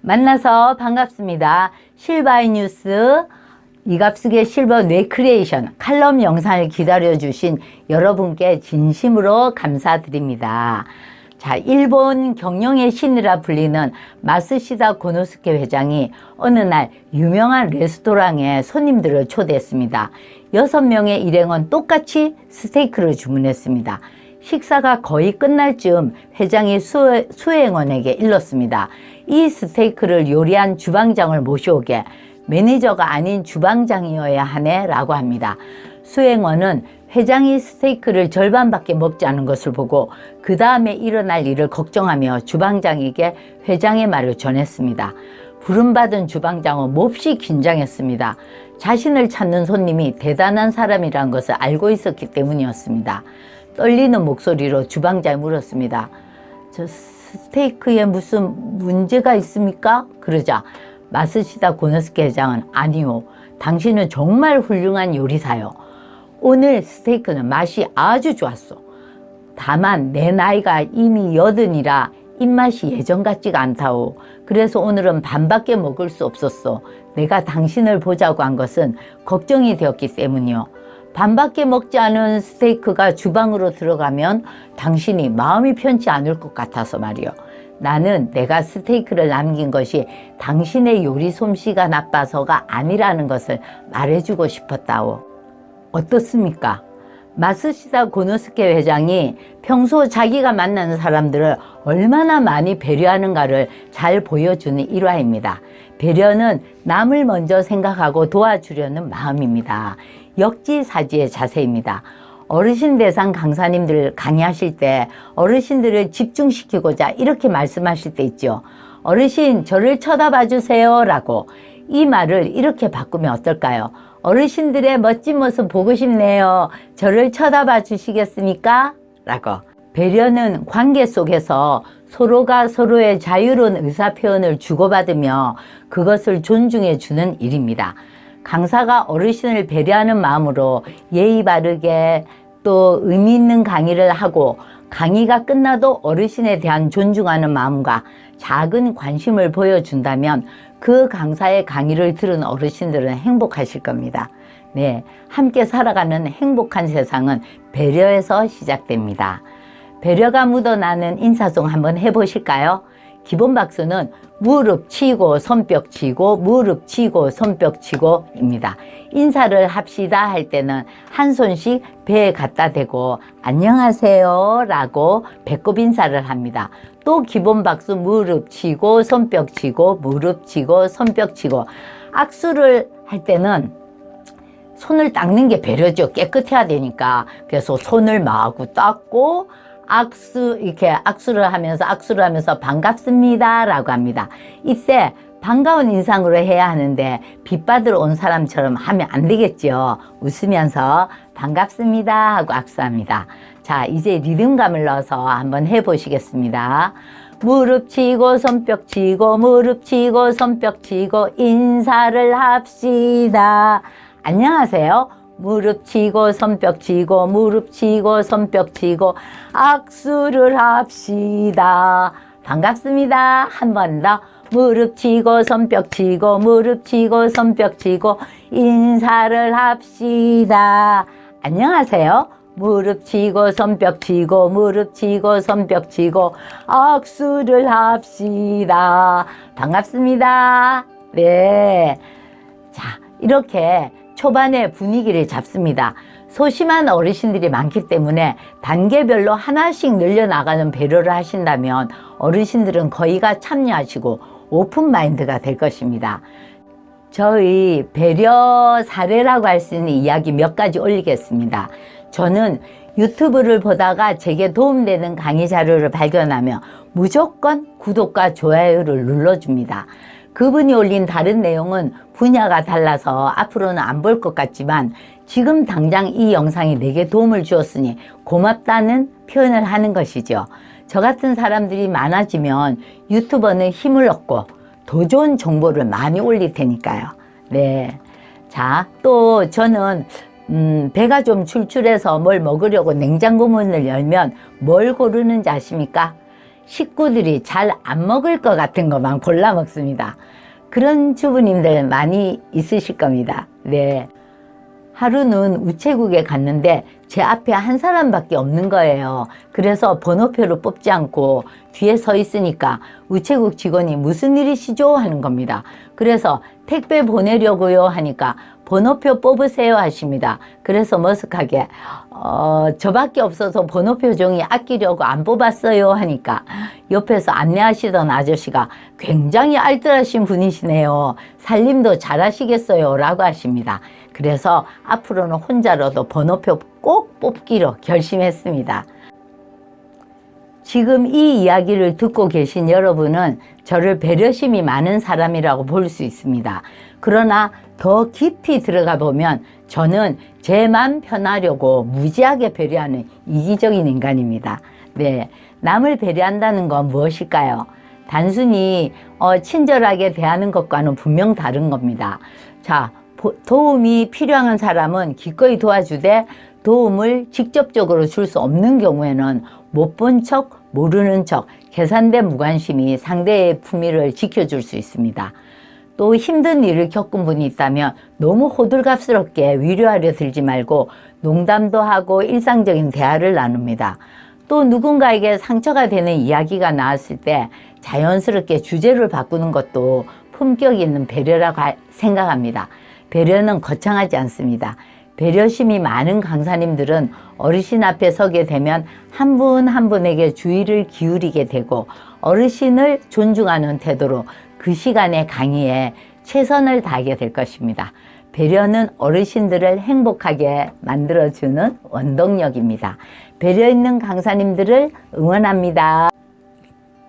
만나서 반갑습니다. 실바이 뉴스 이갑숙의 실버 뇌크리에이션 칼럼 영상을 기다려주신 여러분께 진심으로 감사드립니다. 자, 일본 경영의 신이라 불리는 마스시다 고노스케 회장이 어느 날 유명한 레스토랑에 손님들을 초대했습니다. 여섯 명의 일행은 똑같이 스테이크를 주문했습니다. 식사가 거의 끝날 즈음 회장이 수, 수행원에게 일렀습니다. 이 스테이크를 요리한 주방장을 모셔오게 매니저가 아닌 주방장이어야 하네 라고 합니다. 수행원은 회장이 스테이크를 절반밖에 먹지 않은 것을 보고 그 다음에 일어날 일을 걱정하며 주방장에게 회장의 말을 전했습니다. 부름받은 주방장은 몹시 긴장했습니다. 자신을 찾는 손님이 대단한 사람이란 것을 알고 있었기 때문이었습니다. 떨리는 목소리로 주방장이 물었습니다. 저 스테이크에 무슨 문제가 있습니까? 그러자 마스시다 고노스케 회장은 아니요. 당신은 정말 훌륭한 요리사요. 오늘 스테이크는 맛이 아주 좋았어. 다만 내 나이가 이미 여든이라 입맛이 예전 같지가 않다오. 그래서 오늘은 반밖에 먹을 수 없었어. 내가 당신을 보자고 한 것은 걱정이 되었기 때문이요. 반밖에 먹지 않은 스테이크가 주방으로 들어가면 당신이 마음이 편치 않을 것 같아서 말이요. 나는 내가 스테이크를 남긴 것이 당신의 요리 솜씨가 나빠서가 아니라는 것을 말해주고 싶었다오. 어떻습니까? 마스시다 고노스케 회장이 평소 자기가 만나는 사람들을 얼마나 많이 배려하는가를 잘 보여주는 일화입니다. 배려는 남을 먼저 생각하고 도와주려는 마음입니다. 역지사지의 자세입니다. 어르신 대상 강사님들 강의하실 때 어르신들을 집중시키고자 이렇게 말씀하실 때 있죠. 어르신, 저를 쳐다봐 주세요. 라고. 이 말을 이렇게 바꾸면 어떨까요? 어르신들의 멋진 모습 보고 싶네요. 저를 쳐다봐 주시겠습니까? 라고. 배려는 관계 속에서 서로가 서로의 자유로운 의사표현을 주고받으며 그것을 존중해 주는 일입니다. 강사가 어르신을 배려하는 마음으로 예의 바르게 또 의미 있는 강의를 하고 강의가 끝나도 어르신에 대한 존중하는 마음과 작은 관심을 보여준다면 그 강사의 강의를 들은 어르신들은 행복하실 겁니다. 네. 함께 살아가는 행복한 세상은 배려에서 시작됩니다. 배려가 묻어나는 인사송 한번 해보실까요? 기본 박수는 무릎 치고 손뼉 치고 무릎 치고 손뼉 치고 입니다. 인사를 합시다 할 때는 한 손씩 배에 갖다 대고 안녕하세요 라고 배꼽 인사를 합니다. 또 기본 박수 무릎 치고 손뼉 치고 무릎 치고 손뼉 치고 악수를 할 때는 손을 닦는 게 배려죠. 깨끗해야 되니까. 그래서 손을 마구 닦고 악수 이렇게 악수를 하면서 악수를 하면서 반갑습니다 라고 합니다. 이때 반가운 인상으로 해야 하는데 빚 받으러 온 사람처럼 하면 안 되겠죠. 웃으면서 반갑습니다 하고 악수합니다. 자 이제 리듬감을 넣어서 한번 해보시겠습니다. 무릎 치고 손뼉 치고 무릎 치고 손뼉 치고 인사를 합시다. 안녕하세요. 무릎 치고 손뼉 치고 무릎 치고 손뼉 치고 악수를 합시다. 반갑습니다. 한 번 더. 무릎 치고 손뼉 치고 무릎 치고 손뼉 치고 인사를 합시다. 안녕하세요. 무릎 치고 손뼉 치고 무릎 치고 손뼉 치고 악수를 합시다. 반갑습니다. 네. 자, 이렇게 초반에 분위기를 잡습니다. 소심한 어르신들이 많기 때문에 단계별로 하나씩 늘려나가는 배려를 하신다면 어르신들은 거의가 참여하시고 오픈 마인드가 될 것입니다. 저희 배려 사례라고 할 수 있는 이야기 몇 가지 올리겠습니다. 저는 유튜브를 보다가 제게 도움되는 강의 자료를 발견하며 무조건 구독과 좋아요를 눌러줍니다. 그분이 올린 다른 내용은 분야가 달라서 앞으로는 안 볼 것 같지만 지금 당장 이 영상이 내게 도움을 주었으니 고맙다는 표현을 하는 것이죠. 저 같은 사람들이 많아지면 유튜버는 힘을 얻고 더 좋은 정보를 많이 올릴 테니까요. 네. 자, 또 저는 음, 배가 좀 출출해서 뭘 먹으려고 냉장고 문을 열면 뭘 고르는지 아십니까? 식구들이 잘 안 먹을 것 같은 것만 골라 먹습니다. 그런 주부님들 많이 있으실 겁니다. 네. 하루는 우체국에 갔는데 제 앞에 한 사람밖에 없는 거예요. 그래서 번호표를 뽑지 않고 뒤에 서 있으니까 우체국 직원이 무슨 일이시죠? 하는 겁니다. 그래서 택배 보내려고요 하니까 번호표 뽑으세요 하십니다. 그래서 머쓱하게 어, 저밖에 없어서 번호표 종이 아끼려고 안 뽑았어요 하니까 옆에서 안내하시던 아저씨가 굉장히 알뜰하신 분이시네요. 살림도 잘하시겠어요 라고 하십니다. 그래서 앞으로는 혼자라도 번호표 꼭 뽑기로 결심했습니다. 지금 이 이야기를 듣고 계신 여러분은 저를 배려심이 많은 사람이라고 볼 수 있습니다. 그러나 더 깊이 들어가 보면 저는 제맘 편하려고 무지하게 배려하는 이기적인 인간입니다. 네. 남을 배려한다는 건 무엇일까요? 단순히 어, 친절하게 대하는 것과는 분명 다른 겁니다. 자, 보- 도움이 필요한 사람은 기꺼이 도와주되 도움을 직접적으로 줄 수 없는 경우에는 못 본 척, 모르는 척, 계산된 무관심이 상대의 품위를 지켜줄 수 있습니다. 또 힘든 일을 겪은 분이 있다면 너무 호들갑스럽게 위로하려 들지 말고 농담도 하고 일상적인 대화를 나눕니다. 또 누군가에게 상처가 되는 이야기가 나왔을 때 자연스럽게 주제를 바꾸는 것도 품격 있는 배려라고 하- 생각합니다. 배려는 거창하지 않습니다. 배려심이 많은 강사님들은 어르신 앞에 서게 되면 한분한 분에게 주의를 기울이게 되고 어르신을 존중하는 태도로 그 시간의 강의에 최선을 다하게 될 것입니다. 배려는 어르신들을 행복하게 만들어주는 원동력입니다. 배려 있는 강사님들을 응원합니다.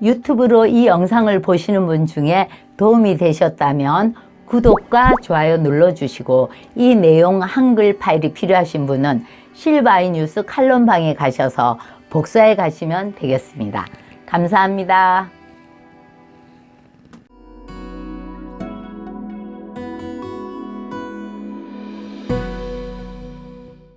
유튜브로 이 영상을 보시는 분 중에 도움이 되셨다면 구독과 좋아요 눌러주시고 이 내용 한글 파일이 필요하신 분은 실바이 뉴스 칼럼방에 가셔서 복사해 가시면 되겠습니다. 감사합니다.